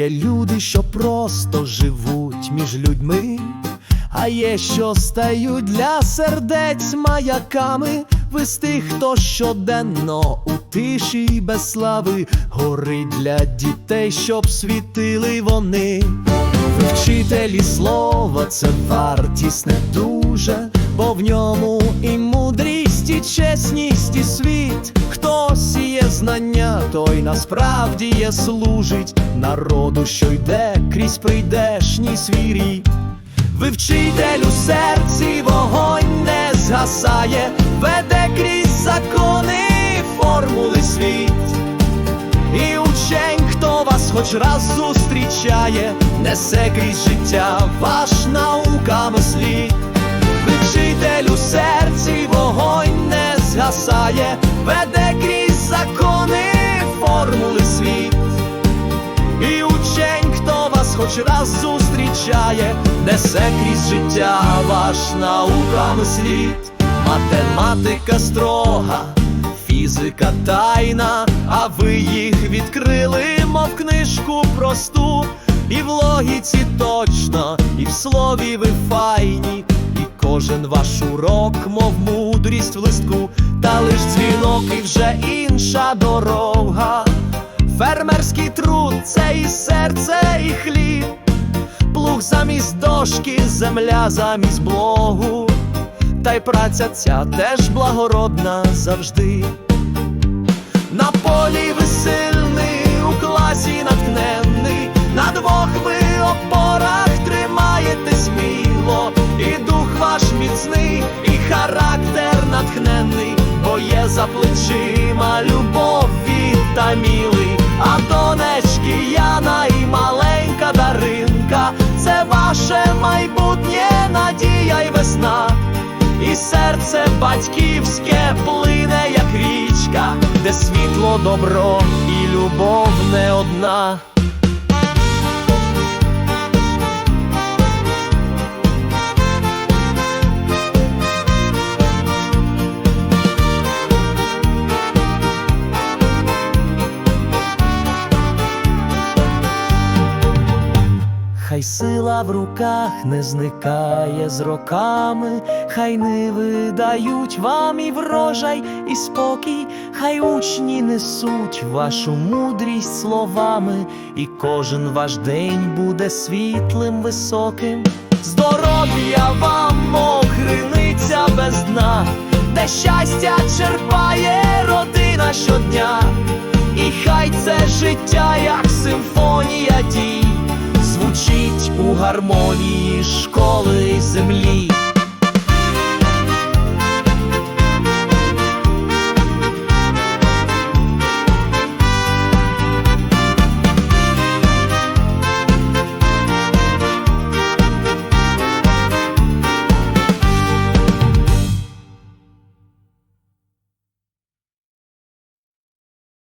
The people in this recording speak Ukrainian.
Є люди, що просто живуть між людьми, а є, що стають для сердець маяками. Ви тих, хто щоденно у тиші й без слави горить для дітей, щоб світили вони. Вчителі слова, це вартість не дуже, бо в ньому і мудрість, і чесність, і світ. Хто сіє знання, той насправді є служить народу, що йде крізь прийдешній свій рід. Ви у серці вогонь не згасає, веде крізь закони формули світ. І учень, хто вас хоч раз зустрічає, несе крізь життя ваш науками хоч раз зустрічає, несе крізь життя ваш науками слід, математика строга, фізика тайна, а ви їх відкрили, мов книжку просту, і в логіці точно, і в слові ви файні, і кожен ваш урок, мов мудрість в листку, та лиш дзвінок, і вже інша дорога. Фермерський труд це і серце, і хліб, плуг замість дошки, земля замість блогу, та й праця ця теж благородна завжди. На полі ви сильний, у класі натхненний, на двох ви опорах тримаєте сміло, і дух ваш міцний, і характер натхненний, бо є за плечима любов від надія й весна. І серце батьківське плине, як річка, де світло, добро і любов не одна. Хай сила в руках не зникає з роками, хай не видають вам і врожай, і спокій, хай учні несуть вашу мудрість словами, і кожен ваш день буде світлим, високим. Здоров'я вам, мов без дна, де щастя черпає родина щодня, гармонії школи й землі.